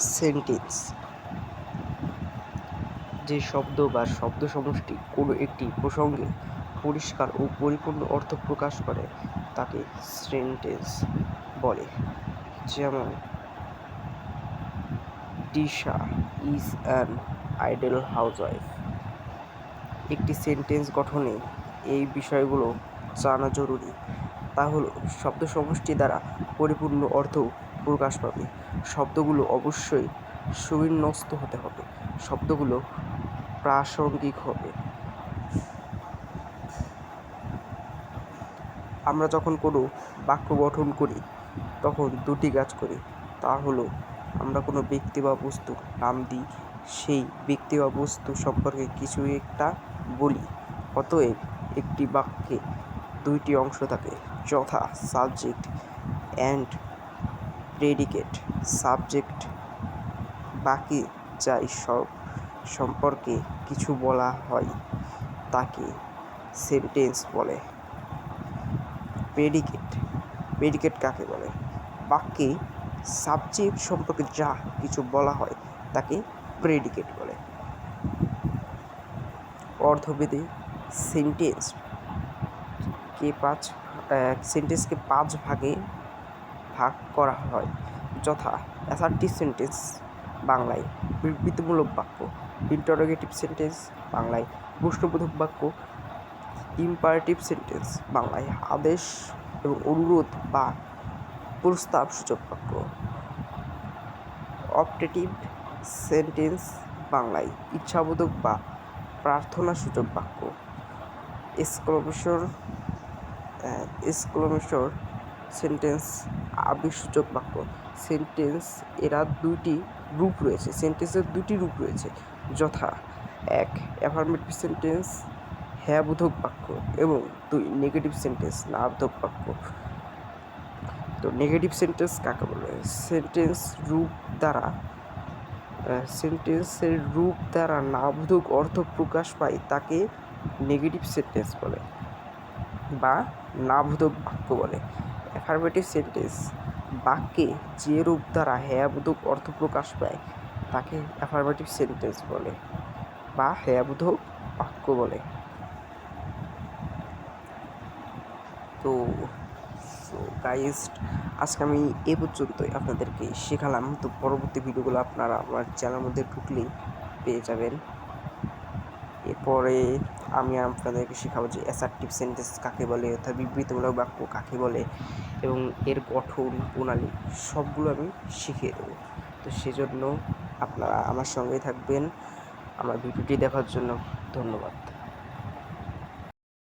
Sentence যে শব্দ বা শব্দ সমষ্টি কোনো একটি প্রসঙ্গে পরিষ্কার ও পরিপূর্ণ অর্থ প্রকাশ করে, তাকে সেন্টেন্স বলে। যেমন Disha is an idol housewife একটি সেন্টেন্স গঠনে এই বিষয়গুলো জানা জরুরি। তা হলো, শব্দ সমষ্টি দ্বারা পরিপূর্ণ অর্থ প্রকাশ পাবে। শব্দগুলো অবশ্যই সুবিন্যস্ত হতে হবে। শব্দগুলো প্রাসঙ্গিক হবে। আমরা যখন কোনো বাক্য গঠন করি, তখন দুটি কাজ করি। তা হলো, আমরা কোনো ব্যক্তি বা বস্তু, নাম দিই, সেই ব্যক্তি বা বস্তু সম্পর্কে কিছু একটা বলি। অতএব, একটি বাক্যে দুইটি অংশ থাকে, যথা সাবজেক্ট অ্যান্ড প্রেডিকেট সাবজেক্ট বাকি যাই সব সম্পর্কে কিছু বলা হয়, তাকে সেন্টেন্স বলে। প্রেডিকেট প্রেডিকেট কাকে বলে? বাক্যে সাবজেক্ট সম্পর্কে যা কিছু বলা হয়, তাকে প্রেডিকেট বলে। অর্থভেদে সেন্টেন্স কে পাঁচ সেন্টেন্সকে পাঁচ ভাগে ভাগ করা হয়। যথা অ্যাসার্টিভ সেন্টেন্স বাংলায় বিবৃতিমূলক বাক্য ইন্টারোগেটিভ সেন্টেন্স বাংলায় প্রশ্নবোধক বাক্য ইম্পারেটিভ সেন্টেন্স বাংলায় আদেশ এবং অনুরোধ বা প্রস্তাব সূচক বাক্য। অপটেটিভ সেন্টেন্স বাংলায় ইচ্ছাবোধক বা প্রার্থনা সূচক বাক্য এক্সক্লোমেশন এক্সক্লোমেশন সেন্টেন্স আবেগসূচক বাক্য। সেন্টেন্স, এরা দুইটি রূপ রয়েছে। সেন্টেন্সের দুটি রূপ রয়েছে। যথা, এক অ্যাফার্মেটিভ সেন্টেন্স হ্যাঁ বোধক বাক্য এবং দুই নেগেটিভ সেন্টেন্স না বোধক বাক্য। তো নেগেটিভ সেন্টেন্স কাকে বলে? সেন্টেন্স রূপ দ্বারা সেন্টেন্সের রূপ দ্বারা নাবোধক অর্থ প্রকাশ পায় তাকে নেগেটিভ সেন্টেন্স বলে বা নাবোধক বাক্য বলে। অ্যাফার্মেটিভ সেন্টেন্স বাক্যে যে রূপ দ্বারা হ্যাবোধক অর্থ প্রকাশ পায়, তাকে অ্যাফার্মেটিভ সেন্টেন্স বলে বা হ্যাবোধক বাক্য বলে। তো সো গাইস আজকে আমি এ পর্যন্তই আপনাদেরকে শেখালাম। তো পরবর্তী ভিডিওগুলো আপনারা আমার চ্যানেলের মধ্যে ঢুকলেই পেয়ে যাবেন। এরপরে আমি আপনাদেরকে শেখাবো যে অ্যাসার্টিভ সেন্টেন্স কাকে বলে, অর্থাৎ বিবৃতিমূলক বাক্য কাকে বলে এবং এর গঠন, প্রণালী সবগুলো আমি শিখিয়ে দেবো। তো সেজন্য আপনারা আমার সঙ্গেই থাকবেন। আমার ভিডিওটি দেখার জন্য ধন্যবাদ।